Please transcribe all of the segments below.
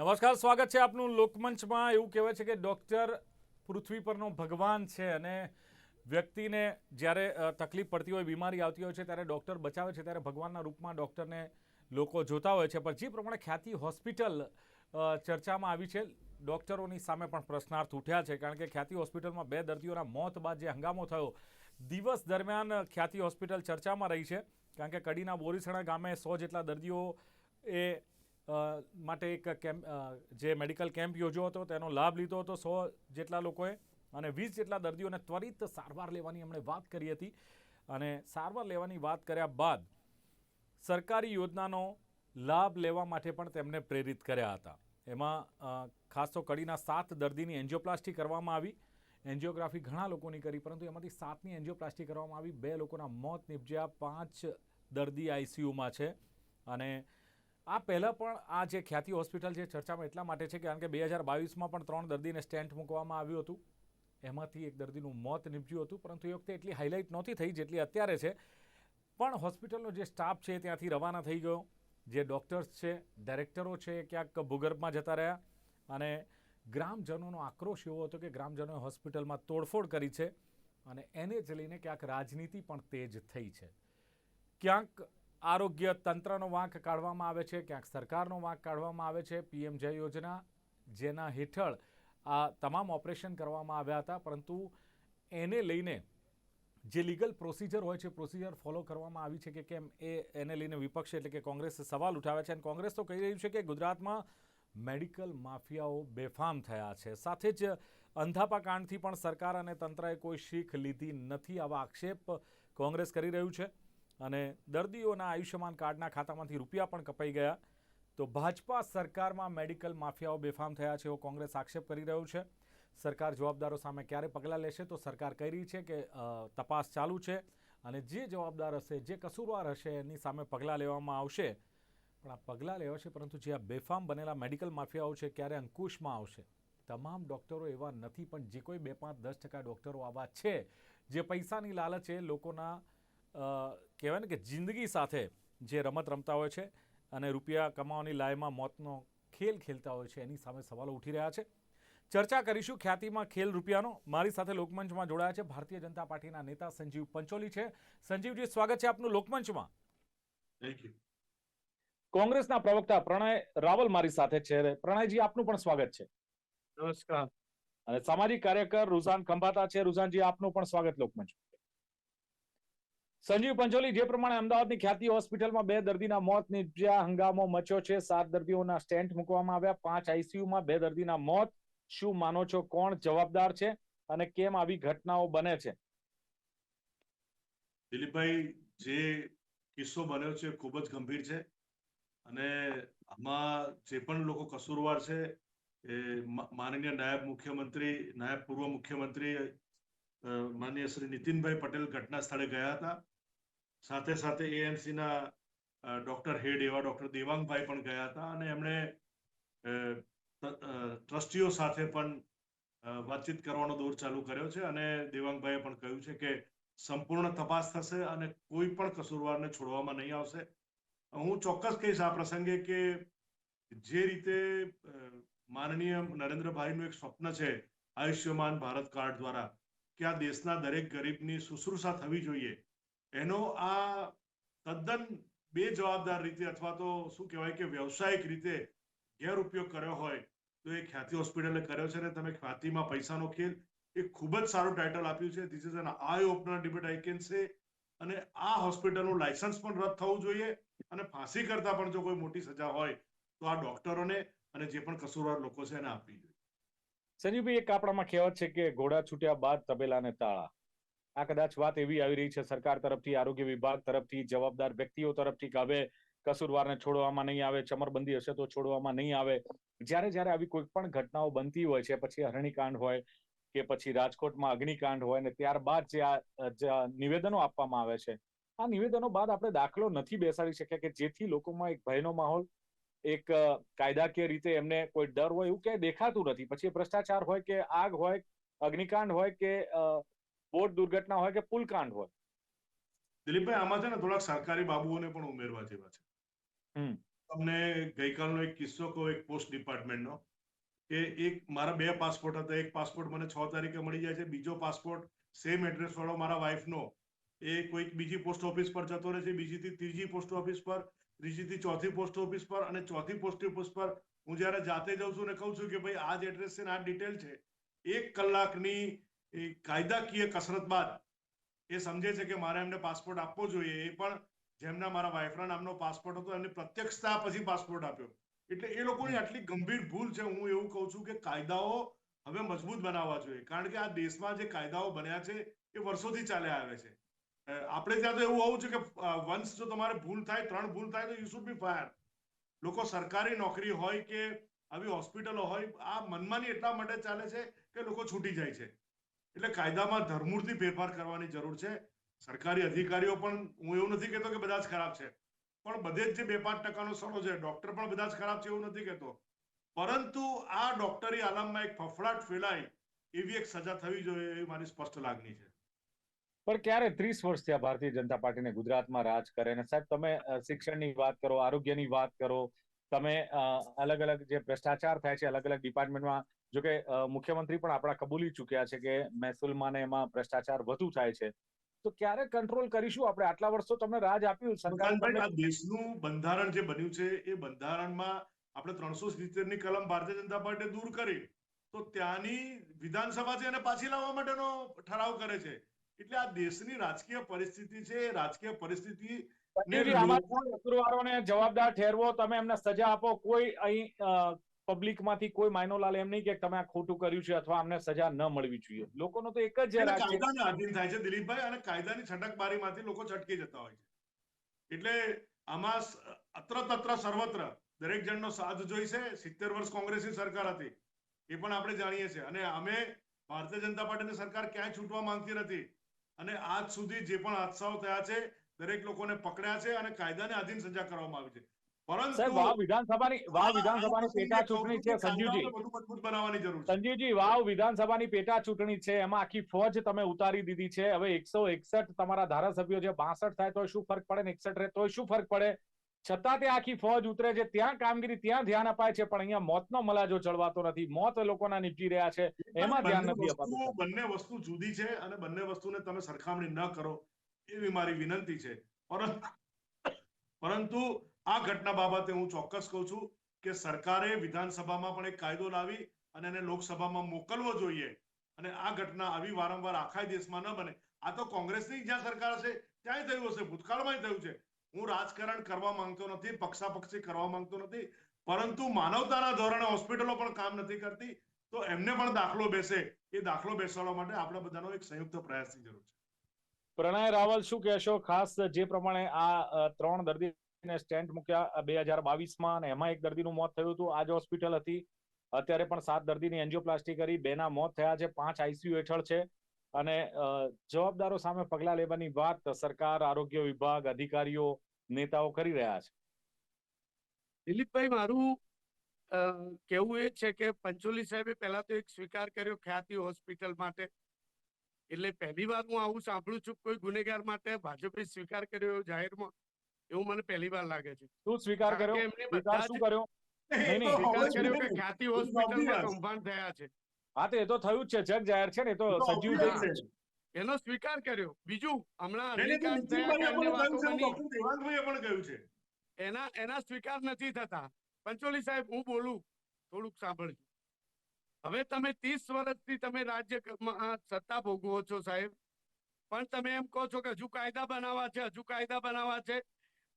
નમસ્કાર, સ્વાગત છે આપનું લોકમંચમાં. એવું કહેવાય છે કે ડૉક્ટર પૃથ્વી પરનો ભગવાન છે અને વ્યક્તિને જ્યારે તકલીફ પડતી હોય, બીમારી આવતી હોય છે, ત્યારે ડૉક્ટર બચાવે છે, ત્યારે ભગવાનના રૂપમાં ડૉક્ટરને લોકો જોતા હોય છે. પણ જે પ્રમાણે ખ્યાતિ હોસ્પિટલ ચર્ચામાં આવી છે, ડૉક્ટરોની સામે પણ પ્રશ્નાર્થ ઉઠ્યા છે. કારણ કે ખ્યાતિ હોસ્પિટલમાં બે દર્દીઓના મોત બાદ જે હંગામો થયો, દિવસ દરમિયાન ખ્યાતિ હોસ્પિટલ ચર્ચામાં રહી છે. કારણ કે કડીના બોરીસણા ગામે સો જેટલા દર્દીઓ એ માટે એક કેમ્પ જે મેડિકલ કેમ્પ યોજ્યો હતો, તેનો લાભ લીધો હતો સો જેટલા લોકોએ અને વીસ જેટલા દર્દીઓને ત્વરિત સારવાર લેવાની એમણે વાત કરી હતી. અને સારવાર લેવાની વાત કર્યા બાદ સરકારી યોજનાનો લાભ લેવા માટે પણ તેમને પ્રેરિત કર્યા હતા. એમાં ખાસ તો કડીના સાત દર્દીની એન્જિયોપ્લાસ્ટી કરવામાં આવી. એન્જિયોગ્રાફી ઘણા લોકોની કરી, પરંતુ એમાંથી સાતની એન્જિયોપ્લાસ્ટી કરવામાં આવી. બે લોકોના મોત નિપજ્યા, પાંચ દર્દી આઈસીયુમાં છે. અને આ પહેલાં પણ આ જે ખ્યાતિ હોસ્પિટલ છે ચર્ચામાં એટલા માટે છે કારણ કે બે હજાર બાવીસમાં પણ ત્રણ દર્દીને સ્ટેન્ટ મૂકવામાં આવ્યું હતું. એમાંથી એક દર્દીનું મોત નીપજ્યું હતું, પરંતુ એ વખતે એટલી હાઇલાઇટ નહોતી થઈ જેટલી અત્યારે છે. પણ હોસ્પિટલનો જે સ્ટાફ છે ત્યાંથી રવાના થઈ ગયો. જે ડૉક્ટર્સ છે ડાયરેક્ટરો છે, ક્યાંક ભૂગર્ભમાં જતા રહ્યા અને ગ્રામજનોનો આક્રોશ એવો હતો કે ગ્રામજનોએ હોસ્પિટલમાં તોડફોડ કરી છે અને એને જ લઈને ક્યાંક રાજનીતિ પણ તેજ થઈ છે. ક્યાંક આરોગ્ય તંત્રનો વાંક કાઢવામાં આવે છે, ક્યાંક સરકારનો વાંક કાઢવામાં આવે છે, પીએમ જય યોજના જેના હેઠળ આ તમામ ઓપરેશન કરવામાં આવ્યા હતા, પરંતુ એને લઈને જે લીગલ પ્રોસિજર હોય છે, પ્રોસિજર ફોલો કરવામાં આવી છે કે કેમ, એ એને લઈને વિપક્ષ એટલે કે કોંગ્રેસે સવાલ ઉઠાવે છે અને કોંગ્રેસ તો કહી રહ્યું છે કે ગુજરાતમાં મેડિકલ માફિયાઓ બેફામ થયા છે. સાથે જ અંધાપા કાંડથી પણ સરકાર અને તંત્રએ કોઈ શીખ લીધી નથી, આવા આક્ષેપ કોંગ્રેસ કરી રહ્યું છે. અને દર્દીઓના આયુષ્યમાન કાર્ડના ખાતામાંથી રૂપિયા પણ કપાઈ ગયા. તો ભાજપા સરકારમાં મેડિકલ માફિયાઓ બેફામ થયા છે એવો કોંગ્રેસ આક્ષેપ કરી રહ્યું છે. સરકાર જવાબદારો સામે ક્યારે પગલાં લેશે તો સરકાર કહી રહી છે કે તપાસ ચાલુ છે અને જે જવાબદાર હશે, જે કસૂરવાર હશે એની સામે પગલાં લેવામાં આવશે. પણ આ પગલાં લેવાશે પરંતુ જે આ બેફામ બનેલા મેડિકલ માફિયાઓ છે ક્યારે અંકુશમાં આવશે? તમામ ડૉક્ટરો એવા નથી પણ જે કોઈ બે પાંચ દસ ટકા ડૉક્ટરો આવા છે. જે પૈસાની લાલચે લોકોના કહેવાય ને કે જિંદગી સાથે જે રમત રમતા હોય છે અને રૂપિયા કમાવાની લાયમાં મોતનો ખેલ ખેલતા હોય છે એની સામે સવાલો ઉઠી રહ્યા છે. ચર્ચા કરીશું ખ્યાતિમાં ખેલ રૂપિયાનો. મારી સાથે લોકમંચમાં જોડાયા છે ભારતીય જનતા પાર્ટીના નેતા સંજીવ પંચોલી છે. સંજીવજી સ્વાગત છે આપનું લોકમંચમાં. કોંગ્રેસના પ્રવક્તા પ્રણય રાવલ મારી સાથે છે. પ્રણયજી આપનું પણ સ્વાગત છે. નમસ્કાર. અને સામાજિક કાર્યકર રૂઝાન ખંભાતા છે. રૂઝાનજી આપનું પણ સ્વાગત લોકમંચ સંજીવ પંચોલી, જે પ્રમાણે અમદાવાદની ખ્યાતિ હોસ્પિટલમાં બે દર્દીના મોત નિપજ્યા, હંગામો મચ્યો છે, સાત દર્દીઓના સ્ટેન્ટ મૂકવામાં આવ્યા, પાંચ આઈસીયુમાં બે દર્દીના મોત. શું માનો છો કોણ જવાબદાર છે અને કેમ આવી ઘટનાઓ બને છે? દિલીપભાઈ, જે કિસ્સો બન્યો છે ખૂબ જ ગંભીર છે અને આમાં જે પણ લોકો કસૂરવાર છે એ માનનીય નાયબ મુખ્યમંત્રી, નાયબ પૂર્વ મુખ્યમંત્રી માનનીય શ્રી નીતિનભાઈ પટેલ ઘટના સ્થળે ગયા હતા. સાથે સાથે એએમસીના ડોક્ટર હેડ એવા ડોક્ટર દેવાંગભાઈ પણ ગયા હતા અને એમણે ટ્રસ્ટીઓ સાથે પણ વાતચીત કરવાનો દોર ચાલુ કર્યો છે અને દેવાંગભાઈએ પણ કહ્યું છે કે સંપૂર્ણ તપાસ થશે અને કોઈ પણ કસૂરવારને છોડવામાં નહીં આવશે. હું ચોક્કસ કહીશ આ પ્રસંગે કે જે રીતે માનનીય નરેન્દ્રભાઈનું એક સ્વપ્ન છે આયુષ્યમાન ભારત કાર્ડ દ્વારા કે આ દેશના દરેક ગરીબની શુશ્રુષા થવી જોઈએ એનો આ તદ્દન બેજવાબદાર રીતે અથવા તો શું કહેવાય કે વ્યવસાયિક રીતે ગેરઉપયોગ કર્યો હોય, તો એ ખ્યાતિ હોસ્પિટલે કર્યો છે અને તમે ખ્યાતિમાં પૈસાનો ખેલ, એ ખૂબ જ સારું ટાઇટલ આપ્યું છે. This is an eye opener debate I can say અને આ હોસ્પિટલનું લાયસન્સ પણ રદ થવું જોઈએ અને ફાંસી કરતા પણ જો કોઈ મોટી સજા હોય, તો આ ડોક્ટરોને અને જે પણ કસૂરવાર લોકો છે એને આપવી જોઈએ. સંજીવભાઈ એક આપણામાં કહેવત છે કે ઘોડા છૂટ્યા બાદ તબેલાને તાળા. આ કદાચ વાત એવી આવી રહી છે, સરકાર તરફથી, આરોગ્ય વિભાગ તરફથી, જવાબદાર વ્યક્તિઓ તરફથી કે હવે કસૂરવારને છોડવામાં નહીં આવે, ચમરબંધી હશે તો છોડવામાં નહીં આવે. જ્યારે જ્યારે આવી કોઈ પણ ઘટનાઓ બનતી હોય છે, પછી હરણીકાંડ હોય કે પછી રાજકોટમાં અગ્નિકાંડ હોય ને ત્યારબાદ જે આ નિવેદનો આપવામાં આવે છે, આ નિવેદનો બાદ આપણે દાખલો નથી બેસાડી શક્યા કે જેથી લોકોમાં એક ભયનો માહોલ, એક કાયદાકીય રીતે એમને કોઈ ડર હોય એવું ક્યાંય દેખાતું નથી. પછી ભ્રષ્ટાચાર હોય કે આગ હોય, અગ્નિકાંડ હોય કે બોટ દુર્ઘટના હોય કે પુલકાંડ હોય. દિલીપભાઈ આમાં છે ને થોડાક સરકારી બાબુઓને પણ ઉમેરવા જેવા છે. તમને ગઈકાલનો એક કિસ્સો કહો એક પોસ્ટ ડિપાર્ટમેન્ટનો કે એક મારા બે પાસપોર્ટ હતા. એક પાસપોર્ટ મને છ તારીખે મળી જાય છે. બીજો પાસપોર્ટ સેમ એડ્રેસ વાળો મારા વાઈફનો એ કોઈક બીજી પોસ્ટ ઓફિસ પર જતો રહે છે. બીજીથી ત્રીજી પોસ્ટ ઓફિસ પર ત્રીજીથી ચોથી પોસ્ટ ઓફિસ પર અને ચોથી પોસ્ટ ઓફિસ પર હું જ્યારે જાતે જાઉં છું ને કહું છું કે ભાઈ આ જ એડ્રેસ છે ને આ ડિટેલ છે. એક કલાકની એ કાયદાકીય કસરત બાદ એ સમજે છે કે મારે એમને પાસપોર્ટ આપવો જોઈએ. એ પણ જેમના મારા વાઇફના નામનો પાસપોર્ટ હતો એમને પ્રત્યક્ષતા પછી પાસપોર્ટ આપ્યો. એટલે એ લોકોની આટલી ગંભીર ભૂલ છે. હું એવું કહું છું કે કાયદાઓ હવે મજબૂત બનાવવા જોઈએ. કારણ કે આ દેશમાં જે કાયદાઓ બન્યા છે એ વર્ષોથી ચાલ્યા આવે છે. આપણે ત્યાં તો એવું હોવું છે કે વંશ જો તમારે ભૂલ થાય ત્રણ ભૂલ થાય તો યુ શુડ બી ફાયર લોકો સરકારી નોકરી હોય કે આવી હોસ્પિટલો હોય આ મનમાની એટલા માટે ચાલે છે કે લોકો છૂટી જાય છે. એટલે કાયદામાં ધરમૂળથી ફેરફાર કરવાની જરૂર છે. સરકારી અધિકારીઓ પણ, હું એવું નથી કહેતો કે બધા જ ખરાબ છે. પણ બધે જ જે બે પાંચ ટકાનો સડો છે, ડોક્ટર પણ બધા જ ખરાબ છે એવું નથી કહેતો. પરંતુ આ ડોક્ટરી આલમમાં એક ફફડાટ ફેલાય એવી એક સજા થવી જોઈએ એવી મારી સ્પષ્ટ લાગણી છે. પણ ક્યારે ત્રીસ વર્ષ થયા ભારતીય જનતા પાર્ટીને ગુજરાતમાં રાજ કરે અને સાહેબ, તમે શિક્ષણની વાત કરો, આરોગ્યની વાત કરો. તમે અલગ અલગ જે ભ્રષ્ટાચાર થાય છે અલગ અલગ ડિપાર્ટમેન્ટમાં જો કે અ, મુખ્યમંત્રી પણ આપણા કબૂલી ચૂક્યા છે કે મહેસૂલમાં ને એમાં ભ્રષ્ટાચાર વધુ થાય છે. તો ક્યારે કંટ્રોલ કરીશું આપણે? આટલા વર્ષો તમને રાજ આપ્યું સરકાર દેશનું બંધારણ જે બન્યું છે એ બંધારણમાં આપણે ત્રણસો સિત્તેરની કલમ ભારતીય જનતા પાર્ટી દૂર કરી. તો ત્યાંની વિધાનસભા છે એને પાછી લાવવા માટેનો ઠરાવ કરે છે. એટલે આ દેશની રાજકીય પરિસ્થિતિ છે રાજકીય પરિસ્થિતિ જવાબદાર ઠેરવો તમે એમને સજા આપો કોઈ અહીં પબ્લિકમાંથી કોઈ માઇનોલાલ એમ નહીં કે તમે આ ખોટું કર્યું છે અથવા અમને સજા ન મળવી જોઈએ. લોકોનો તો એક જ છે. આધીન થાય છે દિલીપભાઈ અને કાયદાની છટકબારીમાંથી લોકો છટકી જતા હોય છે. એટલે આમાં અત્ર તત્ર સર્વત્ર દરેક જણનો સાથ જોઈશે સિત્તેર વર્ષ કોંગ્રેસની સરકાર હતી એ પણ આપણે જાણીએ છીએ. અને અમે ભારતીય જનતા પાર્ટીની સરકાર ક્યાંય છૂટવા માંગતી નથી. અને આજ સુધી જે પણ હાદસાઓ થયા છે દરેક લોકોને પકડ્યા છે અને કાયદાને આધીન સજા કરવામાં આવી છે. પરંતુ વાવ વિધાનસભાની વાવ વિધાનસભાની પેટા ચૂંટણી છે સંજીવજી. મજબૂત બનાવવાની જરૂર છે. સંજીવજી વાવ વિધાનસભાની પેટા ચૂંટણી છે એમાં આખી ફોજ તમે ઉતારી દીધી છે. હવે એકસો એકસઠ તમારા ધારાસભ્યો છે બાસઠ થાય તો શું ફરક પડે ને એકસઠ રહે તો શું ફરક પડે? છતાં તે આખી ફોજ ઉતરે છે ત્યાં કામગીરી ત્યાં ધ્યાન અપાય છે પણ અહીંયા મોતનો મલાજો ચડવાતો નથી. મોત લોકોના નીપજી રહ્યા છે એમાં ધ્યાન નથી અપાતું બંને વસ્તુ જુદી છે અને બંને વસ્તુને તમે સરખામણી ન કરો એવી મારી વિનંતી છે. પરંતુ આ ઘટના બાબતે હું ચોક્કસ કહું છું કે સરકારે વિધાનસભામાં પણ એક કાયદો લાવી અને એને લોકસભામાં મોકલવો જોઈએ. અને આ ઘટના આવી વારંવાર આખા દેશમાં ન બને. આ તો કોંગ્રેસની જ્યાં સરકાર હશે, ત્યાંય થયું હશે ભૂતકાળમાં થયું છે. હું રાજકારણ કરવા માંગતો નથી, પક્ષાપક્ષી કરવા માંગતો નથી, પરંતુ માનવતાના ધોરણે હોસ્પિટલો પણ કામ નથી કરતી, તો એમને પણ દાખલો બેસે. એ દાખલો બેસાડવા માટે આપણા બધાનો એક સંયુક્ત પ્રયાસની જરૂર છે. પ્રણય રાવલ, શું કહેશો? ખાસ જે પ્રમાણે આ ત્રણ ત્રણ દર્દીને સ્ટેન્ટ મૂક્યા બે હજાર બાવીસમાં અને એમાં એક દર્દીનું મોત થયું હતું. આ હોસ્પિટલ હતી. અત્યારે પણ સાત દર્દીની એન્જિયોપ્લાસ્ટી કરી, બેના મોત થયા છે, પાંચ આઈસીયુ હેઠળ છે. અને જવાબદારો સામે પગલા લેવાની વાત સરકાર, આરોગ્ય વિભાગ, અધિકારીઓ, નેતાઓ કરી રહ્યા છે. દિલીપભાઈ, મારું કેવું એ છે કે પંચોલી સાહેબે પહેલા તો એક સ્વીકાર કર્યો ખ્યાતિ હોસ્પિટલ માટે. એટલે પહેલી વાર હું આવું સાંભળું છું કોઈ ગુનેગાર માટે ભાજપે સ્વીકાર કર્યો જાહેરમાં. એવું મને પહેલી વાર લાગે છે. શું સ્વીકાર કર્યો? એમને સ્વીકાર બધા શું કર્યો? નહીં, નહીં, સ્વીકાર કર્યો કે ખ્યાતિ હોસ્પિટલમાં કૌભાંડ થયા છે. હા તો એ તો થયું જ છે જગ જાહેર છે ને તો સજીવ થઈ છે. એનો સ્વીકાર કર્યો. બીજું હમણાં પણ કહ્યું છે. એના એના સ્વીકાર નથી થતા. પંચોલી સાહેબ હું બોલું થોડુંક સાંભળજો. હવે તમે ત્રીસ વર્ષથી તમે રાજ્ય સત્તા ભોગવો છો સાહેબ. પણ તમે એમ કહો છો કે હજુ કાયદા બનાવવા છે હજુ કાયદા બનાવવા છે.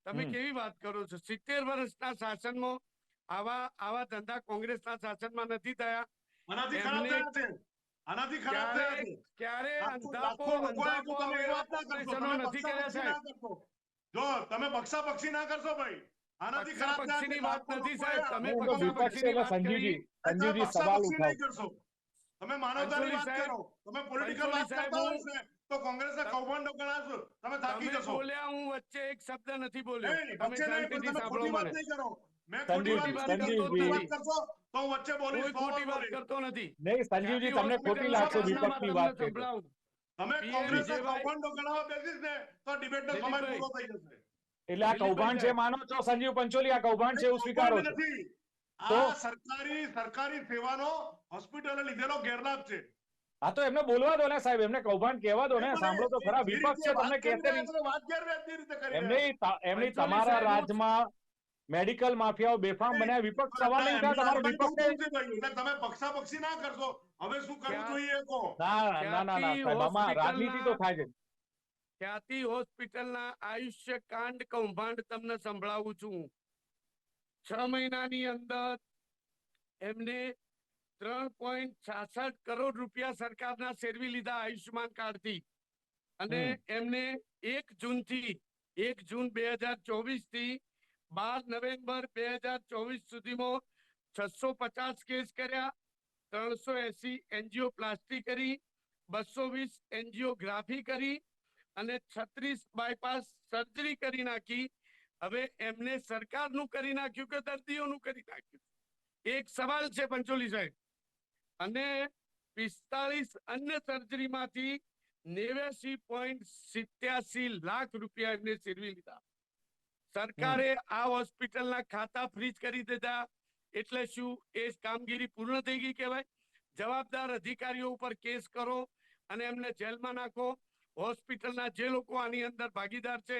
તમે કેવી વાત કરો છો? સિત્તેર વર્ષના શાસનમાં આવા આવા ધંધા કોંગ્રેસના શાસનમાં નથી થયા. આનાથી ખરાબ થયા છે. આનાથી ખરાબ થયા છે. ક્યારે અંધાપો લાખો લોકો હોય તો અંધાપો તમે એ એવા વાત ના કરશો. ઓપરેશનો તમે નથી કર્યા સાહેબ. જો તમે પક્ષાપક્ષી ના કરશો ભાઈ. આનાથી ખરાબ છે. વાત નથી સાહેબ. તમે છે એટલે વાત સંજીવજી સંજીવજી સવાલ ઉઠાવો. કરશો. તમે માનવતાની વાત કરો. તમે પોલિટિકલ વાત કરતા હું- તો કોંગ્રેસના તમે- કૌભાંડો ગણાશો તમે થાકી તમે જશો બોલ્યા હું વચ્ચે એક શબ્દ નથી બોલ્યો નહીં, નહીં, તમે વચ્ચે નહીં, પણ શાંતિથી તમે સાંભળો ખોટી વાત મને નહીં કરો મેં ખોટી વાત સંજીવજી, નથી કરતો. ખોટી સંજીવજી. વાત કરશો તો હું વચ્ચે બોલીશ કોઈ સો વાર ખોટી વાત બોલીશ. કરતો નથી નહીં સંજીવજી તમને ખોટી લાગશે વિપક્ષની વાત છે તો. સંભળાવું તમે PM કોંગ્રેસના જેવાય- કૌભાંડો ગણાવવા બેસીશ ને તો ડિબેટનો સમય દિલીપભાઈ. પૂરો થઈ જશે એટલે આ કૌભાંડ છે માનો છો સંજીવ પંચોલી આ કૌભાંડ છે એવું સ્વીકારો છો નથી તો? આ સરકારી સરકારી સેવાનો હોસ્પિટલે લીધેલો ગેરલાભ છે હા તો એમને બોલવા દો ને સાહેબ એમને કૌભાંડ કહેવા દો ને સાંભળો તો ખરા વિપક્ષ છે તમને કહેતે. એમની એમની તમારા રાજમાં મેડિકલ માફિયાઓ બેફામ બન્યા વિપક્ષ સવાલ નહીં થાય તમારો વિપક્ષ તમે પક્ષાપક્ષી ના કરશો. હવે શું કરવું જોઈએ કહો? ના ના ના સાહેબ આમાં રાજનીતિ તો થાય છે. ખ્યાતિ હોસ્પિટલના આયુષ્ય કાંડ કૌભાંડ તમને સંભળાવું છું? છ મહિનાની અંદર એમને ત્રણ પોઈન્ટ છાસઠ કરોડ રૂપિયા સરકારના શેરવી લીધા આયુષ્યમાન કાર્ડથી. અને એમને એક જૂનથી એક જૂન બે હજાર ચોવીસથી બાર નવેમ્બર બે હજાર ચોવીસ સુધીમાં છસો પચાસ કેસ કર્યા ત્રણસો એસી એનજીઓ પ્લાસ્ટિક કરી બસો વીસ એન્જિયોગ્રાફી કરી અને છત્રીસ બાયપાસ સર્જરી કરી નાખી. હવે એમને સરકારનું કરી નાખ્યું કે દર્દીઓનું કરી નાખ્યું? એક સવાલ છે પંચોલી સાહેબ અને પિસ્તાલીસ અન્ય સર્જરીમાંથી નેવ્યાસી પોઈન્ટ સિત્યાસી લાખ રૂપિયા એમને શેરવી લીધા. સરકારે આ હોસ્પિટલના ખાતા ફ્રીજ કરી દીધા. એટલે શું? એ કામગીરી પૂર્ણ થઈ ગઈ કહેવાય. જવાબદાર અધિકારીઓ ઉપર કેસ કરો અને એમને જેલમાં નાખો. હોસ્પિટલના જે લોકો આની અંદર ભાગીદાર છે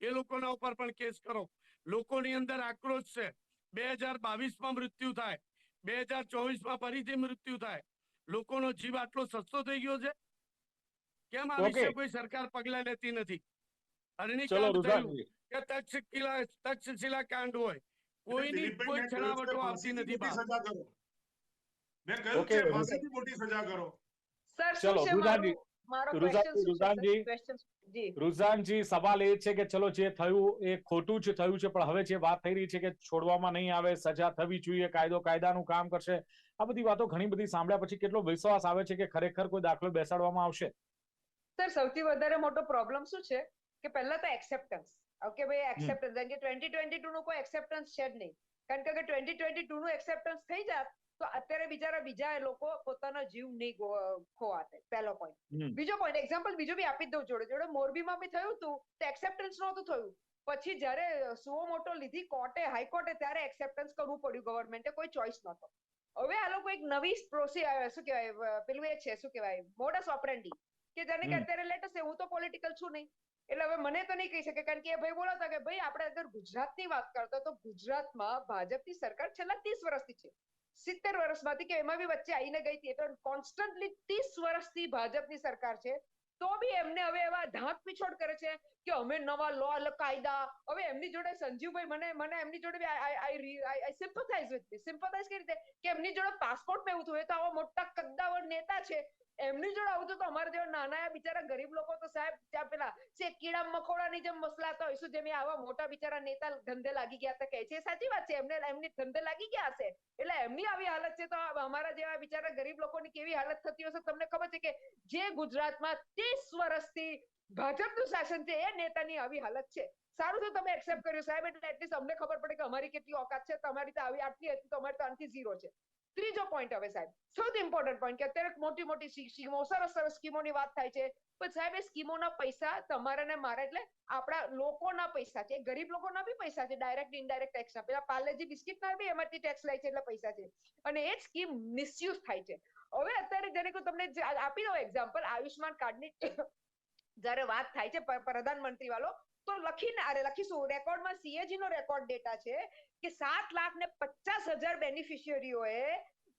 એ લોકોના ઉપર પણ કેસ કરો. લોકોની અંદર આક્રોશ છે. બે હજાર બાવીસમાં મૃત્યુ થાય. બે હજાર ચોવીસમાં ફરીથી મૃત્યુ થાય. લોકોનો જીવ આટલો સસ્તો થઈ ગયો છે? કેમ આ વિશે કોઈ સરકાર પગલા લેતી નથી? અરણીકાંડ થયું કે તક્ષશિલા તક્ષશિલા કાંડ હોય. કોઈની કોઈ છણાવટો આવતી નથી સજા કરો. મેં કહ્યું છે મોટી સજા કરો. સર ચલો, રુઝાનજી, સવાલ એ છે કે ચલો જે થયું એ ખોટું જ થયું છે પણ હવે જે વાત થઈ રહી છે કે છોડવામાં નહીં આવે સજા થવી જોઈએ કાયદો કાયદાનું કામ કરશે આ બધી વાતો ઘણી બધી સાંભળ્યા પછી કેટલો વિશ્વાસ આવે છે કે ખરેખર કોઈ દાખલો બેસાડવામાં આવશે? સર સૌથી વધારે મોટો પ્રોબ્લેમ શું છે? કે પહેલા તો એક્સેપ્ટન્સ ઓકે ભાઈ એક્સેપ્ટન્સ કે ટ્વેન્ટી ટ્વેન્ટી ટુ નું કોઈ એક્સેપ્ટન્સ છે જ નહીં. કારણ કે ટ્વેન્ટી ટ્વેન્ટી ટુ નું એક્સેપ્ટન્સ થઈ જાત તો અત્યારે બિચારા બીજા લોકો પોતાનો જીવ નહીં ખોવાતે. પહેલો પોઈન્ટ બીજો પોઈન્ટ એક્ઝામ્પલ બીજો બી આપી જ દઉં જોડે જોડે. મોરબીમાં બી થયું હતું તો એક્સેપ્ટન્સ નહોતું થયું. પછી જ્યારે સુઓ મોટો લીધી કોર્ટે હાઈકોર્ટે ત્યારે એક્સેપ્ટન્સ કરવું પડ્યું ગવર્મેન્ટે કોઈ ચોઇસ નહોતો. હવે આ લોકો એક નવી પ્રોસી શું કહેવાય પેલું એ છે શું કહેવાય મોડસ ઓપરેન્ડી કે જેને કે અત્યારે લેટેસ્ટ હું તો પોલિટિકલ છું નહીં. એટલે હવે મને તો નહીં કહી શકે. કારણ કે એ ભાઈ બોલો કે ભાઈ આપણે અગર ગુજરાતની વાત કરતા તો ગુજરાતમાં ભાજપની સરકાર છેલ્લા ત્રીસ વર્ષથી છે. સિત્તેર વર્ષમાંથી કે એમાં બી વચ્ચે આવીને ગઈ હતી. એટલે કોન્સ્ટન્ટલી ત્રીસ વર્ષથી ભાજપની સરકાર છે. તો બી એમને હવે એવા ઢાંક પીછોડ કરે છે કે અમે નવા લો કાયદા, હવે એમની જોડે સંજીવભાઈ મને મને એમની જોડે આઈ સિમ્પથાઇઝ વિથ સિમ્પથાઇઝ કઈ રીતે? કે એમની જોડે પાસપોર્ટ મેં થયું તો આવા મોટા કદ્દાવર નેતા છે. એમની જોડે આવું તો અમારે જેવા નાના બિચારા ગરીબ લોકો તો સાહેબ, ત્યાં પેલા જે કીડા મકોડાની જેમ મસલાતા હોય શું જેમ આવા મોટા બિચારા નેતા ધંધે લાગી ગયા હતા. કહે છે સાચી વાત છે, એમને, એમની ધંધે લાગી ગયા હશે. એટલે એમની આવી હાલત છે તો અમારા જેવા બિચારા ગરીબ લોકોની કેવી હાલત થતી હશે? તમને ખબર છે કે જે ગુજરાતમાં ત્રીસ વર્ષથી ભાજપનું શાસન છે, એ નેતાની આવી હાલત છે. સારું તો તમે એક્સેપ્ટ કર્યું, સાહેબ, એટલે એટલીસ્ટ અમને ખબર પડે કે અમારી કેટલી ઓકાત છે, તમારી તો આવી આટલી હતી તો અમારી તો આનાથી ઝીરો છે. ત્રીજો પોઈન્ટ હવે, સાહેબ, સૌથી ઇમ્પોર્ટન્ટ પોઈન્ટ કે અત્યારે મોટી મોટી સ્કીમો સરસ સરસ સ્કીમોની વાત થાય છે. પણ સાહેબ, એ સ્કીમોના પૈસા તમારા ને મારા એટલે આપણા લોકોના પૈસા છે ગરીબ લોકોના બી પૈસા છે ડાયરેક્ટ ઇનડાયરેક્ટ ટેક્સના પેલા પાર્લેજી બિસ્કિટના બી એમાંથી ટેક્સ લે છે એટલે પૈસા છે. અને એ સ્કીમ મિસયુઝ થાય છે. હવે અત્યારે જેને કોઈ તમને આપી દઉં એક્ઝામ્પલ આયુષ્માન કાર્ડની જયારે વાત થાય છે પ્રધાનમંત્રી વાળો તો લખીને, અરે લખીશું, રેકોર્ડમાં સીએજી નો રેકોર્ડ ડેટા છે કે સાત લાખ ને પચાસ હજાર બેનિફિશિયરીઓએ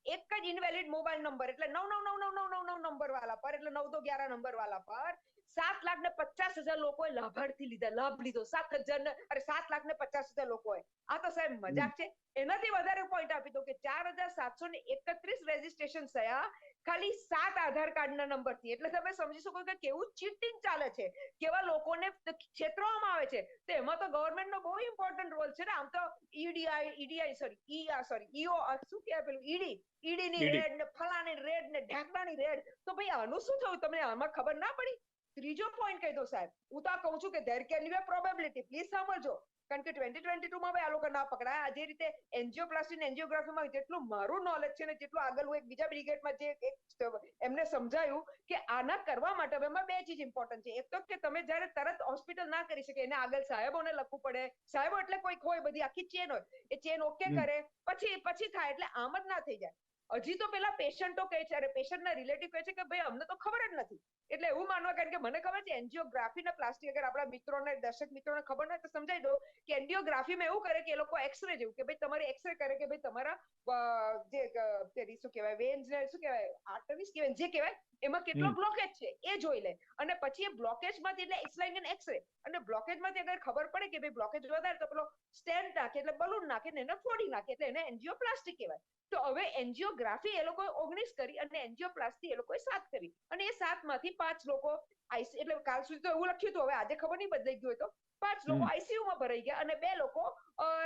એક જ ઇનવેલિડ મોબાઈલ નંબર એટલે નવ નવ નવ નવ નવ નવ નવ નંબર વાળા પર, એટલે નવ તો ગ્યારા નંબર વાળા પર, સાત લાખ ને પચાસ હજાર લોકોએ લાભાર્થી લીધા, લાભ લીધો, સાત હજાર ને અરે સાત લાખ ને પચાસ હજાર લોકોએ. આ તો સાહેબ મજાક છે. એનાથી વધારે પોઈન્ટ આપી દો કે ચાર હજાર સાતસો ને એકત્રીસ રેજીસ્ટ્રેશન થયા, ખાલી સાત આધાર કાર્ડના નંબરથી એટલે તમે સમજી શકો કે કેવું ચીટિંગ ચાલે છે. કેવા લોકોને છેતરવામાં આવે છે. તો એમાં તો ગવર્મેન્ટનો બહુ ઇમ્પોર્ટન્ટ રોલ છે ને. આમ તો ઈડીઆઈ ઈડીઆઈ સોરી ઈ આ સોરી ઈઓ શું કહેવાય પેલું? ઈડી ઈડી ની રેડ ને ફલાની રેડ ને ઢાંકણાની રેડ તો ભાઈ આનું શું થયું? તમને આમાં ખબર ના પડી? ત્રીજો પોઈન્ટ કહી દો સાહેબ. હું તો કહું છું કે there can be probability please સાંભળજો. કારણ કે ટ્વેન્ટી ટ્વેન્ટી ટુમાં આ લોકો ના પકડાયા. જે રીતે એન્જિયોપ્લાસ્ટી ને એન્જિયોગ્રાફીમાં જેટલું મારું નોલેજ છે ને જેટલું આગળ હું એક બીજા બ્રિગેડમાં જે એક એમને સમજાયું કે આના કરવા માટે એમાં બે ચીજ ઇમ્પોર્ટન્ટ છે. એક તો કે તમે જ્યારે તરત હોસ્પિટલ ના કરી શકે એને આગળ સાહેબોને લખવું પડે. સાહેબો એટલે કોઈક હોય બધી આખી ચેન હોય. એ ચેન ઓકે કરે પછી પછી થાય એટલે આમ જ ના થઈ જાય. હજી તો પેલા પેશન્ટો કહે છે અરે પેશન્ટના રિલેટિવ કહે છે કે ભાઈ અમને તો ખબર જ નથી. એટલે એવું માનવા કારણ કે મને ખબર છે એન્જિયોગ્રાફી ને પ્લાસ્ટિક અગર આપણા મિત્રોને, દર્શક મિત્રોને ખબર ન હોય તો સમજાવી દો કે એન્જિયોગ્રાફીમાં એવું કરે કે એ લોકો એક્સરે જેવું કે ભાઈ તમારે એક્સરે કરે કે ભાઈ તમારા શું કહેવાય વેન્સ ને શું કહેવાય આર્ટરીસ કહેવાય જે કહેવાય એમાં કેટલો બ્લોકેજ છે એ જોઈ લે. અને પછી એ બ્લોકેજમાંથી એટલે એક્સલાઇન એક્સરે અને બ્લોકેજમાંથી અગર ખબર પડે કે ભાઈ બ્લોકેજ વધારે તો પેલો સ્ટેન્ડ નાખે એટલે બલૂન નાખે ને એને ફોડી નાખે એટલે એને એન્જિયોપ્લાસ્ટી કહેવાય. તો હવે એન્જિયોગ્રાફી એ લોકોએ ઓગણીસ કરી અને એન્જિયોપ્લાસ્ટી એ લોકોએ સાત કરી. અને એ સાતમાંથી પાંચ લોકો આઈસી એટલે કાલ સુધી તો એવું લખ્યું હતું હવે આજે ખબર નહીં બદલાઈ ગયું હોય તો. પાંચ લોકો આઈસીયુમાં ભરાઈ ગયા અને બે લોકો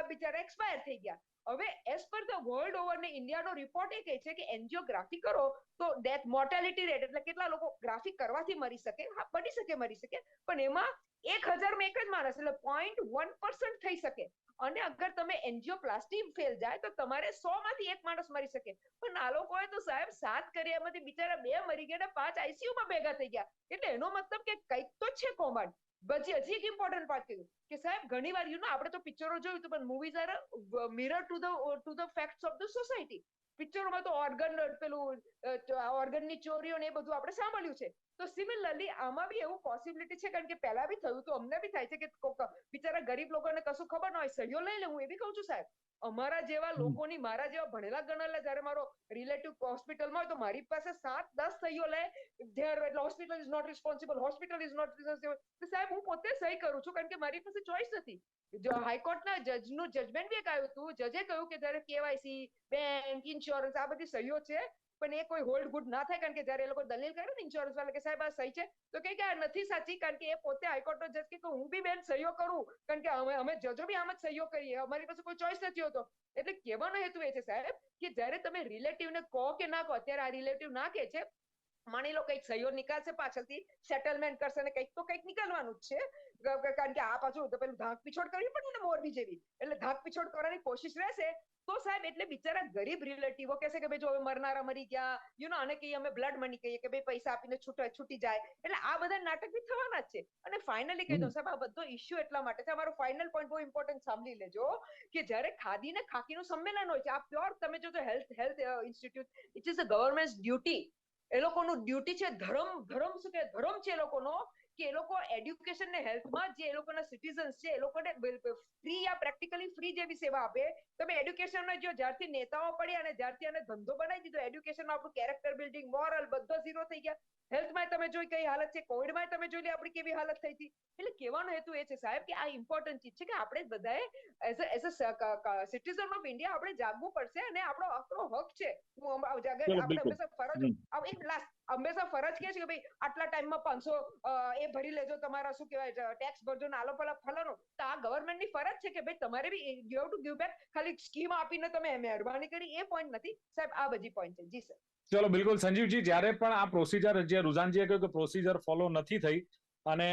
બિચારા એક્સપાયર થઈ ગયા. હવે as per the world over ને ઇન્ડિયાનો રિપોર્ટ એ કહે છે કે એન્જિયોગ્રાફી કરો તો ડેથ મોર્ટેલિટી રેટ એટલે કેટલા લોકો ગ્રાફી કરવાથી મરી શકે હા બની શકે મરી શકે પણ એમાં એક હજારમાં એક જ માણસ એટલે પોઈન્ટ વન પર્સન્ટ થઈ શકે. અને અગર તમે એન્જિયોપ્લાસ્ટી ફેલ જાય તો તમારે સો માંથી એક માણસ મરી શકે. પણ આ લોકોએ તો સાહેબ સાત કર્યા એમાંથી બિચારા બે મરી ગયા પાંચ આઈસીયુમાં ભેગા થઈ ગયા. એટલે એનો મતલબ કે કંઈક તો છે કૌભાંડ પછી હજી એક ઇમ્પોર્ટન્ટ વાત કહ્યું કે સાહેબ ઘણી વાર યુ નો આપણે તો પિક્ચરો જોયું તો પણ movies are mirror to the to the facts of the society પિક્ચરોમાં તો ઓર્ગન પેલું ઓર્ગનની ચોરીઓ ને એ બધું આપણે સાંભળ્યું છે. તો સિમિલરલી આમાં બી એવું પોસિબિલિટી છે કારણ કે પહેલા બી થયું તો અમને બી થાય છે કે બિચારા ગરીબ લોકોને કશું ખબર ન હોય સહીઓ લઈ લે હું એ બી કહું છું સાહેબ. અમારા જેવા લોકોની મારા જેવા ભણેલા ગણેલા જયારે મારો રિલેટિવ હોસ્પિટલમાં હોય તો મારી પાસે સાત દસ સહીઓ લે. ધેર એટલે hospital is not responsible hospital is not responsible તો સાહેબ હું પોતે સહી કરું છું કારણ કે મારી પાસે ચોઈસ નથી. જો હાઈકોર્ટના જજનું જજમેન્ટ બી એક આવ્યું હતું જજે કહ્યું કે જયારે કેવાયસી બેંક ઇન્સ્યોરન્સ આ બધી સહીઓ છે પણ એ કોઈ હોલ્ડ ગુડ ના થાય કારણ કે જ્યારે એ લોકો દલીલ કરે ને ઇન્સ્યોરન્સ વાળા કે સાહેબ આ સહી છે, તો કે આ નથી સાચી કારણ કે એ પોતે હાઈકોર્ટનો જજ કે હું બી બેન સહયોગ કરું કારણ કે અમે અમે જજો બી આમ જ સહયોગ કરીએ, અમારી પાસે કોઈ ચોઈસ નથી હોતો. એટલે કહેવાનો હેતુ એ છે સાહેબ કે જ્યારે તમે રિલેટિવને કહો કે ના કહો, અત્યારે આ રિલેટિવ ના કે છે, માની લો કંઈક સહીઓ નીકળશે પાછળથી સેટલમેન્ટ કરશે ને કંઈક તો કંઈક નીકળવાનું જ છે. કારણ કે આ પાછું પેલું ધાક પીછોડ કરવી પડે ને મોરબી જેવી. એટલે ધાક પીછોડ કરવાની કોશિશ રહેશે તો સાહેબ, એટલે બિચારા ગરીબ રિલેટિવો કહેશે કે ભાઈ જો હવે મરનારા મરી ગયા યુ નો અને કહીએ અમે બ્લડ મની કહીએ કે ભાઈ પૈસા આપીને છૂટા, છૂટી જાય. એટલે આ બધા નાટક બી થવાના છે. અને ફાઇનલી કહી દઉં, સાહેબ, આ બધો ઇશ્યુ એટલા માટે છે, અમારો ફાઇનલ પોઈન્ટ બહુ ઇમ્પોર્ટન્ટ સાંભળી લેજો, કે જ્યારે ખાદી ને ખાકીનું સંમેલન હોય છે, આ પ્યોર તમે જો health health institute it is a government duty એ લોકોનું ડ્યુટી છે, ધર્મ ધર્મ શું કે ધર્મ છે એ લોકોનો કે એ લોકો એડ્યુકેશન ને હેલ્થમાં જે એ લોકોના સિટીઝન્સ છે એ લોકોને ફ્રી યા પ્રેક્ટિકલી ફ્રી જેવી સેવા આપે. તમે એડ્યુકેશન જો જ્યારથી નેતાઓ પડ્યા અને જ્યારથી આને ધંધો બનાવી દીધો એડ્યુકેશનમાં આપણું કેરેક્ટર બિલ્ડિંગ મોરલ બધો ઝીરો થઈ ગયા. હેલ્થમાં તમે જોઈ કઈ હાલત છે કોવિડમાં તમે જોઈ લે આપણી કેવી હાલત થઈ હતી. એટલે કહેવાનો હેતુ એ છે સાહેબ કે આ ઇમ્પોર્ટન્ટ ચીજ છે કે આપણે બધાએ as as a citizen of India આપણે જાગવું પડશે અને આપણો આપણો હક છે. હું આપણે હંમેશા ફરજ એક લાસ્ટ હંમેશા ફરજ કે છે કે ભાઈ આટલા ટાઈમમાં પાંચસો એ ભરી લેજો, તમારા શું કહેવાય ટેક્સ ભરજો ને આલો પેલા ફલરો તો આ ગવર્મેન્ટની ફરજ છે કે ભાઈ તમારે be you to give back ખાલી સ્કીમ આપીને તમે મહેરબાની કરી, એ પોઈન્ટ નથી. સાહેબ, આ બધી પોઈન્ટ છે. જી સર ચલો, બિલકુલ. સંજીવજી, જ્યારે પણ આ પ્રોસીજર જે રુઝાનજીએ કહ્યું કે પ્રોસીજર ફોલો નથી થઈ અને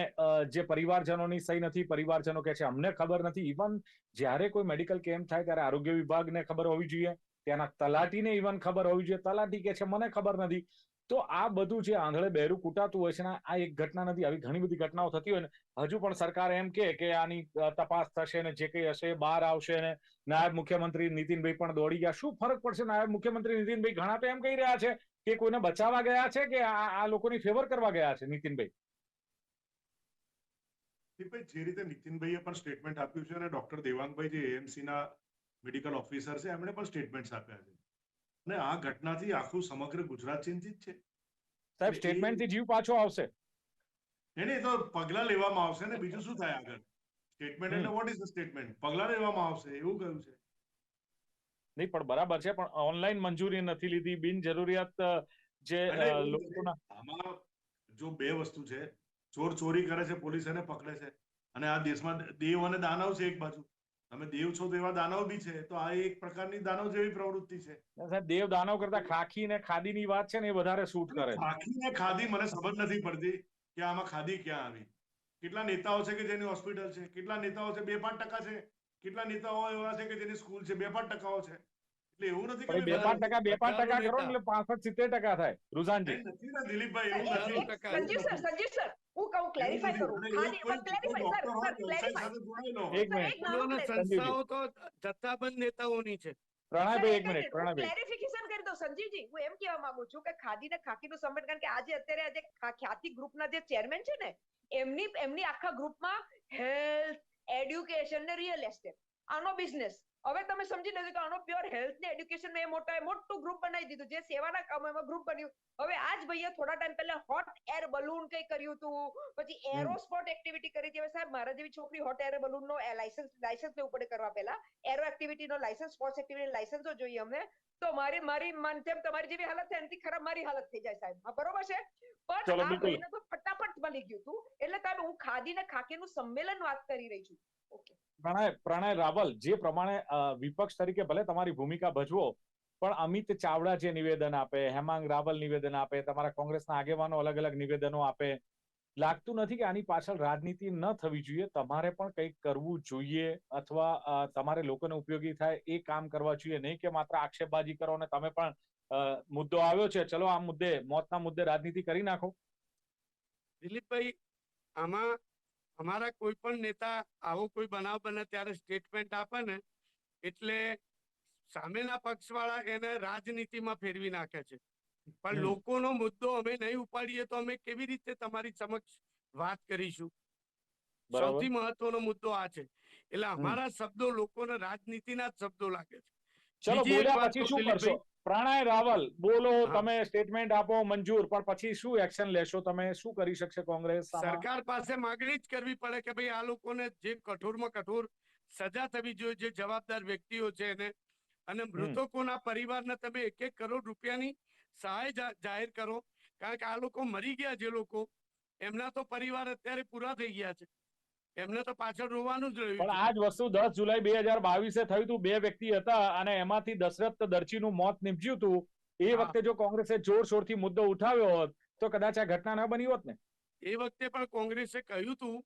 જે પરિવારજનોની સહી નથી, પરિવારજનો કહે છે, અમને ખબર નથી. ઇવન જ્યારે કોઈ મેડિકલ કેમ્પ થાય ત્યારે આરોગ્ય વિભાગને ખબર હોવી જોઈએ. ત્યાંના તલાટીને ઇવન ખબર હોવી જોઈએ. તલાટી કે છે, મને ખબર નથી. તો આ બધું જે આંધળે બહેરું કૂટાતું હોય છે આ એક ઘટના નથી. આવી ઘણી બધી ઘટનાઓ થતી હોય ને, હજુ પણ સરકાર એમ કે કે આની તપાસ થશે ને, જે કંઈ હશે, બહાર આવશે ને, નાયબ મુખ્યમંત્રી નીતિનભાઈ પણ દોડી ગયા. શું ફરક પડશે? નાયબ મુખ્યમંત્રી નીતિનભાઈ ઘણા તો એમ કહી રહ્યા છે કે કોઈને બચાવવા ગયા છે કે આ લોકોની ફેવર કરવા ગયા છે નીતિનભાઈ? દીપભાઈ જે રીતે નીતિનભાઈએ પણ સ્ટેટમેન્ટ આપ્યું છે અને ડોક્ટર દેવાંગભાઈ જે એએમસી ના મેડિકલ ઓફિસર છે, એમણે પણ સ્ટેટમેન્ટ આપ્યા છે. અને આ ઘટનાથી આખું સમગ્ર ગુજરાત ચિંતિત છે. સાહેબ સ્ટેટમેન્ટ સ્ટેટમેન્ટથી જીવ પાછો આવશે. એને તો પગલા લેવામાં આવશે ને બીજું શું થાય આગળ? સ્ટેટમેન્ટ એટલે વોટ ઇઝ ધ સ્ટેટમેન્ટ પગલા લેવામાં આવશે એવું કહ્યું છે? નહીં પણ બરાબર છે પણ ઓનલાઈન મંજૂરી નથી લીધી. બિનજરૂરિયાત જે લોકોના આમાં જો બે વસ્તુ છે. ચોર ચોરી કરે છે પોલીસ એને પકડે છે. અને આ દેશમાં દેવ અને દાનવ છે એક બાજુ. તમે દેવ છો તો એવા દાનવ બી છે. તો આ એક પ્રકારની દાનવ જેવી પ્રવૃત્તિ છે. સાહેબ દેવ દાનવ કરતા ખાખી ને ખાદીની વાત છે ને એ વધારે સૂટ કરે ખાખી ને ખાદી મને સમજ નથી પડતી કે આમાં ખાદી ક્યાં આવી. કેટલા નેતાઓ છે કે જેની હોસ્પિટલ છે? કેટલા નેતાઓ છે? બે પાંચ ટકા છે. કેટલા નેતાઓ એવા છે કે જેની સ્કૂલ છે? બે પાંચ ટકાઓ છે. એટલે એવું નથી પણ બે પાંચ ટકા બે પાંચ ટકા કરો એટલે પાસઠ સિત્તેર ટકા થાય. રૂઝાનજી. નથી ને દિલીપભાઈ એવું નથી. સંજીવ સર સંજીવ સર હું કહું એવું કરું. અને એવું ખાલી કોઈ- કોઈ ક્લેરિફાય ડોક્ટર સર હોય, સર વ્યવસાય ક્લેરિફાય સાથે જોડાયેલો હોય. એક મિનિટ. સંસ્થાઓ તો જથ્થાબંધ નેતાઓની છે. પ્રણયભાઈ એક મિનિટ પ્રણયભાઈ. ક્લેરિફિકેશન કરી દો સંજીવજી હું એમ કહેવા માંગુ છું કે ખાદી ને ખાકીનું સંમેલન કારણ કે આજે અત્યારે આજે ખ્યાતિ ગ્રુપના જે ચેરમેન છે ને એમની એમની આખા ગ્રુપમાં હેલ્થ એડ્યુકેશન ને રિયલ એસ્ટેટ. આનો બિઝનેસ. હવે તમે સમજી લેજો કે આનો પ્યોર હેલ્થ ને એડ્યુકેશન મેં મોટા મોટું ગ્રુપ બનાવી દીધું જે સેવાના કામોમાં ગ્રુપ બન્યું. હવે આજ ભાઈએ થોડા ટાઈમ પહેલા હોટ એર બલૂન કઈ કર્યું હતું પછી એરોસ્પોર્ટ એક્ટિવિટી કરી હતી. હવે સાહેબ મારા જેવી છોકરી હોટ એર બલૂન નો લાયસન્સ લાયસન્સ લેવું પડે કરવા પહેલા એરો એક્ટિવિટી નો લાયસન્સ સ્પોર્ટ્સ એક્ટિવિટી લાયસન્સો જોઈએ અમને. તો મારી મારી તેમ તમારી જેવી હાલત થાય એનાથી ખરાબ મારી હાલત થઈ જાય સાહેબ. હા બરોબર છે? પણ આ. ભાઈને તો ફટાફટ મળી ગયું હતું એટલે સાહેબ હું ખાદી ને ખાકીનું સંમેલન વાત કરી રહી છું. પ્રણય પ્રણય રાવલ જે પ્રમાણે વિપક્ષ તરીકે ભલે તમારી ભૂમિકા ભજવો પણ અમિત ચાવડા જે નિવેદન આપે હેમાંગ રાવલ નિવેદન આપે તમારા કોંગ્રેસના આગેવાનો અલગ અલગ નિવેદનો આપે લાગતું નથી કે આની પાછળ રાજનીતિ ન થવી જોઈએ. તમારે પણ કંઈક કરવું જોઈએ અથવા તમારે લોકોને ઉપયોગી થાય એ કામ કરવા જોઈએ. નહીં કે માત્ર આક્ષેપબાજી કરો અને તમે પણ મુદ્દો આવ્યો છે. ચલો આ મુદ્દે મોતના મુદ્દે રાજનીતિ કરી નાખો. દિલીપભાઈ આમાં અમારા કોઈ પણ નેતા આવો કોઈ બનાવ બને ત્યારે સ્ટેટમેન્ટ આપે ને એટલે સામેના પક્ષવાળા એને રાજનીતિમાં ફેરવી નાખે છે. પણ લોકોનો મુદ્દો અમે નહીં ઉપાડીએ તો અમે કેવી રીતે તમારી સમક્ષ વાત કરીશું? સૌથી મહત્વનો મુદ્દો આ છે. એટલે અમારા શબ્દો લોકોને રાજનીતિના જ શબ્દો લાગે છે. ચલો બોલ્યા પછી શું કરશો. પ્રણય રાવલ બોલો તમે સ્ટેટમેન્ટ આપો મંજૂર પણ પછી શું એક્શન લેશો તમે? શું કરી શકશે કોંગ્રેસ સરકાર પાસે માગણી જ કરવી પડે કે ભાઈ આ લોકોને જે કઠોરમાં કઠોર સજા થવી જોઈએ જે જવાબદાર વ્યક્તિઓ છે એને. અને મૃતકોના પરિવારને તમે એક એક કરોડ રૂપિયાની સહાય જાહેર કરો. કારણ કે આ લોકો મરી ગયા જે લોકો. એમના તો પરિવાર અત્યારે પૂરા થઈ ગયા છે. એમને તો પાછળ રોવાનું જ રહ્યું પણ આ જ વસ્તુ દસ જુલાઈ બે હજાર બાવીસે થયું હતું બે વ્યક્તિ હતા અને એમાંથી દશરથ દરચીનું મોત નીપજ્યું હતું એ વખતે જો કોંગ્રેસે જોરશોરથી મુદ્દો ઉઠાવ્યો હોત તો કદાચ આ ઘટના ના બની હોત ને? એ વખતે પણ કોંગ્રેસે કહ્યું હતું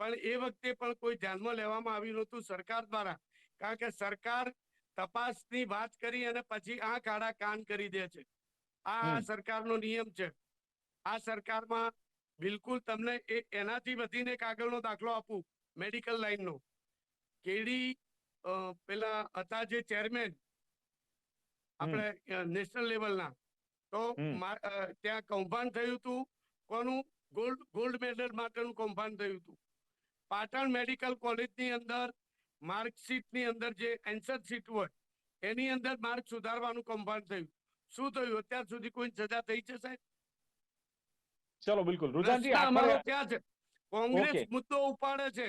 પણ એ વખતે પણ કોઈ ધ્યાનમાં લેવામાં આવ્યું નહોતું સરકાર દ્વારા. કારણ કે સરકાર તપાસની વાત કરી અને પછી આ કાળા કાન કરી દે છે. આ. સરકારનો નિયમ છે. આ સરકારમાં બિલકુલ તમને એ એનાથી વધીને એક આગળનો દાખલો આપું મેડિકલ લાઈનનો કેડી પેલા હતા જે ચેરમેન આપણે નેશનલ લેવલના તો. ત્યાં કૌભાંડ થયું હતું કોનું? ગોલ્ડ ગોલ્ડ મેડલ માટેનું કૌભાંડ થયું હતું પાટણ મેડિકલ કોલેજની અંદર માર્કશીટની અંદર જે એન્સર શીટ હોય એની અંદર માર્ક સુધારવાનું કૌભાંડ થયું. શું થયું? અત્યાર સુધી કોઈ સજા થઈ છે સાહેબ? ચલો બિલકુલ. રુજાનજી અમારો ત્યાં છે. કોંગ્રેસ મુદ્દો ઉપાડે છે.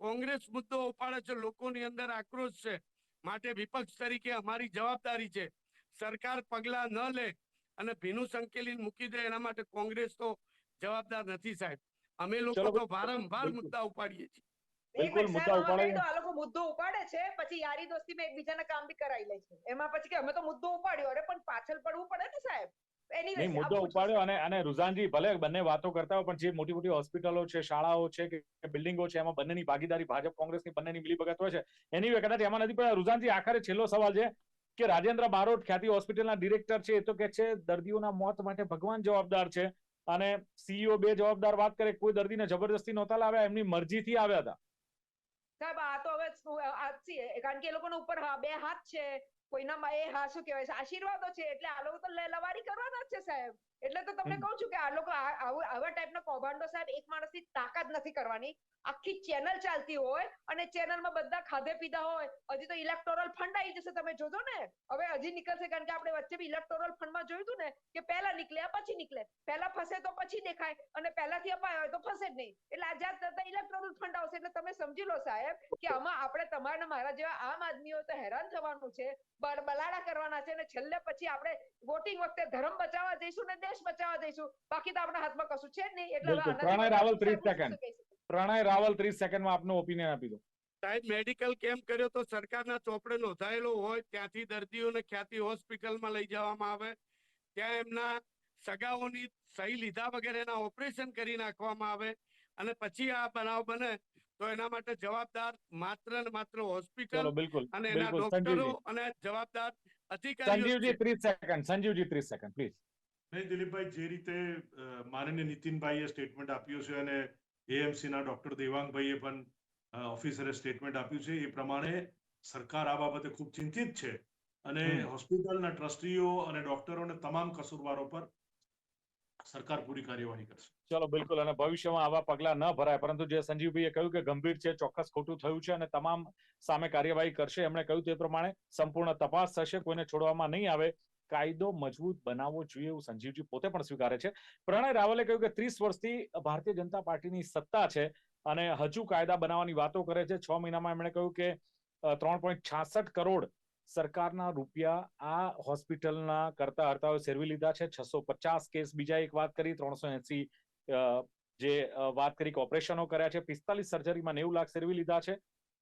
કોંગ્રેસ મુદ્દો ઉપાડે છે. લોકોની અંદર આક્રોશ છે. માટે વિપક્ષ તરીકે અમારી જવાબદારી છે. સરકાર પગલા ન લે અને ભીનું સંકેલીને મૂકી દે એના માટે કોંગ્રેસ તો જવાબદાર નથી સાહેબ. અમે લોકો તો વારંવાર મુદ્દા ઉપાડીએ છીએ. બિલકુલ મુદ્દા ઉપાડે. કહી આ લોકો મુદ્દો ઉપાડે છે. પછી યારી દોસ્તીમાં એકબીજાના કામ બી કરાવી લે છે. એમાં પછી કે અમે તો મુદ્દો ઉપાડ્યો. અરે પણ પાછળ પડવું પડે ને સાહેબ. નહીં મુદ્દો ઉપાડ્યો અને અને રુઝાનજી ભલે બંને વાતો કરતા હોય પણ જે મોટી મોટી હોસ્પિટલો છે શાળાઓ છે કે બિલ્ડિંગો છે એમાં બંનેની ભાગીદારી ભાજપ કોંગ્રેસની બંનેની મિલીભગત હોય છે. એની કદાચ એમાં નથી પણ રુઝાનજી આખરે છેલ્લો સવાલ છે કે રાજેન્દ્ર બારોટ ખ્યાતિ હોસ્પિટલના ડિરેક્ટર છે એ તો કે છે દર્દીઓના મોત માટે ભગવાન જવાબદાર છે. અને સીઈઓ બે જવાબદાર વાત કરે કોઈ દર્દીને જબરદસ્તી નહોતા લાવ્યા એમની મરજીથી આવ્યા હતા. સાહેબ આ તો હવે કારણ કે એ લોકોના ઉપર બે હાથ છે કોઈનામાં એ હા શું કહેવાય આશીર્વાદો છે એટલે આ લોકો તો લવારી કરવાના જ છે સાહેબ. એટલે તો તમને કહું છું કે આ લોકો આવા ટાઈપના કૌભાંડો સાહેબ એક માણસની તાકાત નથી કરવાની. આખી ચેનલ ચાલતી હોય અને ચેનલમાં બધા ખાધે પીધા હોય હજી તો ઇલેક્ટોરલ ફંડ આવી જશે. તમે જોજો ને. હવે હજી નીકળશે કારણ કે આપણે વચ્ચે બી ઇલેક્ટોરલ ફંડમાં જોયું હતું ને કે પહેલા નીકળ્યા પછી નીકળે. પહેલા ફસે તો પછી દેખાય અને પહેલાથી અપાય હોય તો ફસે જ નહીં. એટલે આ જાત કરતા ઇલેક્ટોરલ ફંડ આવશે. એટલે તમે સમજી લો સાહેબ કે આમાં આપણે તમારા મારા જેવા આમ આદમીઓ તો હેરાન થવાનું છે. બલાડા કરવાના છે અને છેલ્લે પછી આપણે વોટિંગ વખતે ધર્મ બચાવવા જઈશું ને દેશ બચાવવા જઈશું. બાકી તો આપણા હાથમાં કશું છે જ નહીં. એટલે પ્રણય રાવલ, ત્રીસ સેકન્ડ. પ્રણય રાવલ ત્રીસ સેકન્ડમાં આપનો ઓપિનિયન આપી દો. સાહેબ મેડિકલ કેમ્પ કર્યો તો સરકારના ચોપડે નોંધાયેલો હોય. ત્યાંથી દર્દીઓને ખ્યાતિ હોસ્પિટલમાં લઈ જવામાં આવે. ત્યાં એમના સગાઓની સહી લીધા વગેરેના ઓપરેશન કરી નાખવામાં આવે. અને પછી આ બનાવ બને તો એના માટે જવાબદાર માત્ર ને માત્ર હોસ્પિટલ બિલકુલ અને એના ડોક્ટરો અને જવાબદાર અધિકારીઓ સંજીવજી છે. ત્રીસ સેકન્ડ સંજીવજી ત્રીસ સેકન્ડ પ્લીઝ નહીં દિલીપભાઈ જે રીતે માનનીય નીતિનભાઈએ સ્ટેટમેન્ટ આપ્યું છે અને એએમસી ના ડોક્ટર દેવાંગભાઈએ પણ ઓફિસરે સ્ટેટમેન્ટ આપ્યું છે એ પ્રમાણે સરકાર આ બાબતે ખૂબ ચિંતિત છે અને. હોસ્પિટલના ટ્રસ્ટીઓ અને ડોક્ટરોને તમામ કસૂરવારો પર સરકાર પૂરી કાર્યવાહી કરશે. ચલો, બિલકુલ. અને ભવિષ્યમાં આવા પગલા ન ભરાય. પરંતુ જે સંજીવભાઈએ કહ્યું કે ગંભીર છે, ચોક્કસ ખોટું થયું છે અને તમામ સામે કાર્યવાહી કરશે, એમણે કહ્યું તે પ્રમાણે સંપૂર્ણ તપાસ થશે. કોઈને છોડવામાં નહીં આવે. કાયદો મજબૂત બનાવવો જોઈએ એવું સંજીવજી પોતે પણ સ્વીકારે છે. પ્રણય રાવલે કહ્યું કે ત્રીસ વર્ષથી ભારતીય જનતા પાર્ટીની સત્તા છે અને હજુ કાયદા બનાવવાની વાતો કરે છે. છ મહિનામાં એમણે કહ્યું કે ત્રણ પોઈન્ટ છાસઠ કરોડ સરકારના રૂપિયા આ હોસ્પિટલના કરતા હર્તાઓ સેરવી લીધા છે. છસો પચાસ કેસ. બીજા એક વાત કરી, ત્રણસો એસી જે વાત કરી કે ઓપરેશનો કર્યા છે. પિસ્તાલીસ સર્જરીમાં નેવું લાખ સેરવી લીધા છે.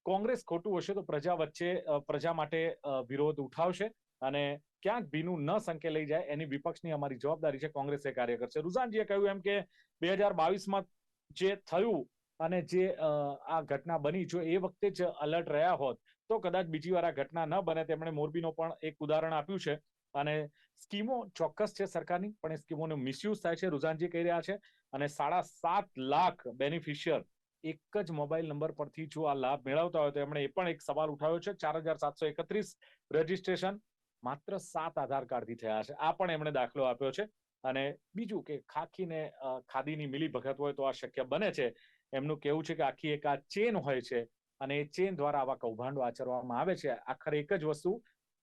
કોંગ્રેસ ખોટું હશે તો પ્રજા વચ્ચે પ્રજા માટે વિરોધ ઉઠાવશે અને ક્યાંક ભીનું ન સંકે લઈ જાય એની વિપક્ષની અમારી જવાબદારી છે. કોંગ્રેસે કાર્ય કરશે રુઝાનજીએ કહ્યું એમ કે બે હજાર બાવીસમાં જે થયું અને જે આ ઘટના બની જો એ વખતે જ અલર્ટ રહ્યા હોત તો કદાચ બીજી વાર આ ઘટના ન બને તેમણે મોરબીનો પણ એક ઉદાહરણ આપ્યું છે. અને સ્કીમો ચોક્કસ છે સરકારની, પણ એ સ્કીમોનો મિસયુઝ થાય છે, રુઝાનજી કહી રહ્યા છે. અને સાડા સાત લાખ બેનિફિશિયર એક જ મોબાઈલ નંબર પરથી જો આ લાભ મેળવતા હોય તો એમણે એ પણ એક સવાલ ઉઠાવ્યો છે. ચાર હજાર સાતસો એકત્રીસ રજીસ્ટ્રેશન માત્ર સાત આધાર કાર્ડથી થયા છે. આ પણ એમણે દાખલો આપ્યો છે. અને બીજું કે ખાખીને ખાદીની મિલી ભગત હોય તો આ શક્ય બને છે. એમનું કહેવું છે કે આખી એક આ ચેન હોય છે અને ચેન દ્વારા આવા કૌભાંડો આચરવામાં આવે છે. આખરે એક જ વસ્તુ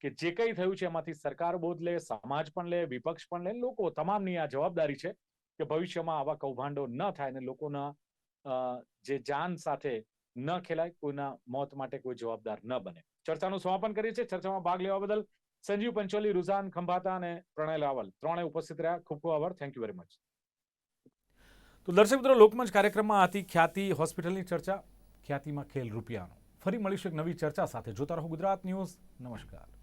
કે જે કંઈ થયું છે એમાંથી સરકાર બોધ લે, સમાજ પણ લે, વિપક્ષ પણ લે, લોકો તમામની આ જવાબદારી છે કે ભવિષ્યમાં આવા કૌભાંડો ન થાય અને લોકોના જે જાન સાથે ન ખેલાય, કોઈના મોત માટે કોઈ જવાબદાર ન બને. ચર્ચાનું સમાપન કરીએ છીએ. ચર્ચામાં ભાગ લેવા બદલ સંજીવ પંચોલી, રુઝાન ખંભાતા અને પ્રણય લાવલ ત્રણે ઉપસ્થિત રહ્યા. ખૂબ ખૂબ આભાર. થેન્ક યુ વેરી મચ તો દર્શક મિત્રો, લોકમંચ કાર્યક્રમમાં આથી ખ્યાતિ, હોસ્પિટલની ચર્ચા. ખ્યાતિમાં ખેલ રૂપિયાનો. ફરી મળીશું એક નવી ચર્ચા સાથે. જોતા રહો ગુજરાત ન્યૂઝ. નમસ્કાર.